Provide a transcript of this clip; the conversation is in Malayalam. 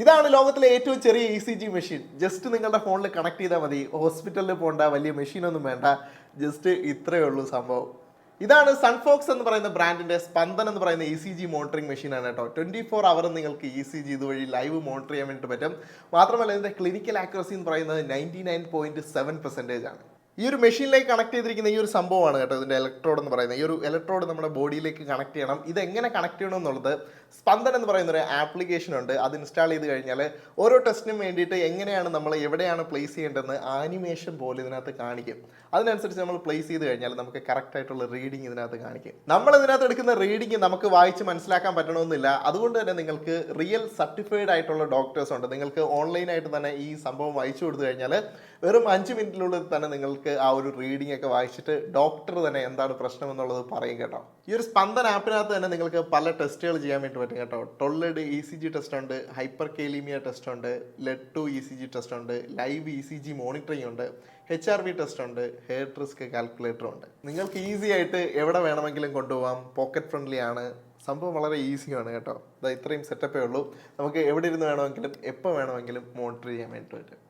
ഇതാണ് ലോകത്തിലെ ഏറ്റവും ചെറിയ E C G machine just നിങ്ങളുടെ ഫോണിൽ കണക്ട് ചെയ്താൽ മതി. ഹോസ്പിറ്റലിൽ പോകേണ്ട വലിയ മെഷീനൊന്നും വേണ്ട. ജസ്റ്റ് ഇത്രയേ ഉള്ളൂ സംഭവം. ഇതാണ് സൺഫോക്സ് എന്ന് പറയുന്ന ബ്രാൻഡിന്റെ സ്പന്ദൻ എന്ന് പറയുന്ന ഇ സി ജി മോണിറ്ററിംഗ് മെഷീനാണ് കേട്ടോ. ട്വന്റി ഫോർ അവർ നിങ്ങൾക്ക് ഇ സി ജി ഇതുവഴി ലൈവ് മോണിറ്റർ ചെയ്യാൻ വേണ്ടിയിട്ട് പറ്റും. മാത്രമല്ല ഇതിന്റെ ക്ലിനിക്കൽ ആക്യുറസി എന്ന് പറയുന്നത് ninety nine point seven percentage ആണ്. ഈ ഒരു മെഷീനിലേക്ക് കണക്ട് ചെയ്തിരിക്കുന്ന ഈ ഒരു സംഭവമാണ് കേട്ടോ ഇതിന്റെ ഇലക്ട്രോഡ് എന്ന് പറയുന്നത്. ഈ ഒരു ഇലക്ട്രോഡ് നമ്മുടെ ബോഡിയിലേക്ക് കണക്ട് ചെയ്യണം. ഇത് എങ്ങനെ കണക്ട് ചെയ്യണം എന്നുള്ളത് സ്പന്ദൻ എന്ന് പറയുന്ന ഒരു ആപ്ലിക്കേഷൻ ഉണ്ട്. അത് ഇൻസ്റ്റാൾ ചെയ്ത് കഴിഞ്ഞാൽ ഓരോ ടെസ്റ്റിനും വേണ്ടിയിട്ട് എങ്ങനെയാണ് നമ്മൾ എവിടെയാണ് പ്ലേസ് ചെയ്യേണ്ടതെന്ന് ആനിമേഷൻ പോലെ ഇതിനകത്ത് കാണിക്കും. അതിനനുസരിച്ച് നമ്മൾ പ്ലേസ് ചെയ്ത് കഴിഞ്ഞാൽ നമുക്ക് കറക്റ്റ് ആയിട്ടുള്ള റീഡിംഗ് ഇതിനകത്ത് കാണിക്കും. നമ്മൾ ഇതിനകത്ത് എടുക്കുന്ന റീഡിംഗ് നമുക്ക് വായിച്ച് മനസ്സിലാക്കാൻ പറ്റണമെന്നില്ല. അതുകൊണ്ട് തന്നെ നിങ്ങൾക്ക് റിയൽ സർട്ടിഫൈഡ് ആയിട്ടുള്ള ഡോക്ടേഴ്സ് ഉണ്ട്. നിങ്ങൾക്ക് ഓൺലൈനായിട്ട് തന്നെ ഈ സംഭവം വായിച്ചു കൊടുത്തു കഴിഞ്ഞാൽ വെറും അഞ്ച് മിനിറ്റിനുള്ളിൽ തന്നെ നിങ്ങൾക്ക് ആ ഒരു റീഡിംഗ് ഒക്കെ വായിച്ചിട്ട് ഡോക്ടർ തന്നെ എന്താണ് പ്രശ്നം എന്നുള്ളത് പറയും കേട്ടോ. ഈ ഒരു സ്പന്ദൻ ആപ്പിനകത്ത് തന്നെ നിങ്ങൾക്ക് പല ടെസ്റ്റുകൾ ചെയ്യാൻ വേണ്ടി പറ്റും കേട്ടോ. ടൊള്ളഡ് ഇ സി ജി ടെസ്റ്റ് ഉണ്ട് ഹൈപ്പർ കേലീമിയ ടെസ്റ്റ് ഉണ്ട് lead to E C G test ഉണ്ട് live E C G monitoring ഉണ്ട് എച്ച് ആർ വി ടെസ്റ്റ് ഉണ്ട് ഹെയർ റിസ്ക് കാൽക്കുലേറ്ററും ഉണ്ട്. നിങ്ങൾക്ക് ഈസി ആയിട്ട് എവിടെ വേണമെങ്കിലും കൊണ്ടുപോകാം പോക്കറ്റ് ഫ്രണ്ട്ലി ആണ്. സംഭവം വളരെ ഈസിയാണ് കേട്ടോ. ഇതാ ഇത്രയും സെറ്റപ്പേ ഉള്ളൂ. നമുക്ക് എവിടെ ഇരുന്ന് വേണമെങ്കിലും എപ്പോൾ വേണമെങ്കിലും മോണിറ്റർ ചെയ്യാൻ വേണ്ടി പറ്റും.